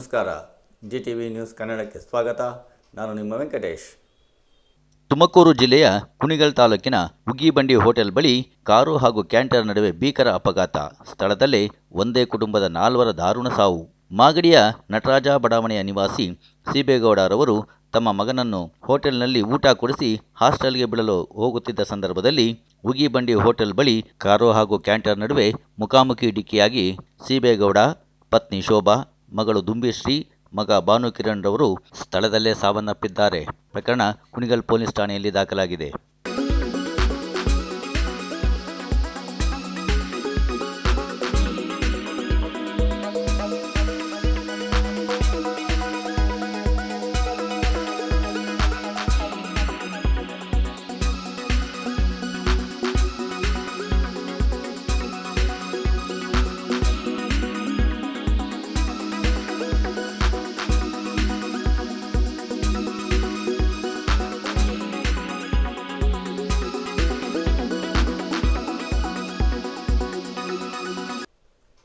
ನಮಸ್ಕಾರ. G T V news ಕನ್ನಡಕ್ಕೆ ಸ್ವಾಗತ. ನಾನು ನಿಮ್ಮ ವೆಂಕಟೇಶ್. ತುಮಕೂರು ಜಿಲ್ಲೆಯ ಕುಣಿಗಲ್ ತಾಲೂಕಿನ ಉಗಿಬಂಡಿ ಹೋಟೆಲ್ ಬಳಿ ಕಾರು ಹಾಗೂ ಕ್ಯಾಂಟರ್ ನಡುವೆ ಭೀಕರ ಅಪಘಾತ. ಸ್ಥಳದಲ್ಲೇ ಒಂದೇ ಕುಟುಂಬದ ನಾಲ್ವರ ದಾರುಣ ಸಾವು. ಮಾಗಡಿಯ ನಟರಾಜ ಬಡಾವಣೆಯ ನಿವಾಸಿ ಸಿಬೇಗೌಡರವರು ತಮ್ಮ ಮಗನನ್ನು ಹೋಟೆಲ್ನಲ್ಲಿ ಊಟ ಕೊಡಿಸಿ ಹಾಸ್ಟೆಲ್ಗೆ ಬಿಡಲು ಹೋಗುತ್ತಿದ್ದ ಸಂದರ್ಭದಲ್ಲಿ ಉಗಿಬಂಡಿ ಹೋಟೆಲ್ ಬಳಿ ಕಾರು ಹಾಗೂ ಕ್ಯಾಂಟರ್ ನಡುವೆ ಮುಖಾಮುಖಿ ಡಿಕ್ಕಿಯಾಗಿ ಸಿಬೇಗೌಡ, ಪತ್ನಿ ಶೋಭಾ ಮಗಳು ದುಂಬಿಶ್ರೀ ಮಗ ಭಾನುಕಿರಣ್ ರವರು ಸ್ಥಳದಲ್ಲೇ ಸಾವನ್ನಪ್ಪಿದ್ದಾರೆ. ಪ್ರಕರಣ ಕುಣಿಗಲ್ ಪೊಲೀಸ್ ಠಾಣೆಯಲ್ಲಿ ದಾಖಲಾಗಿದೆ.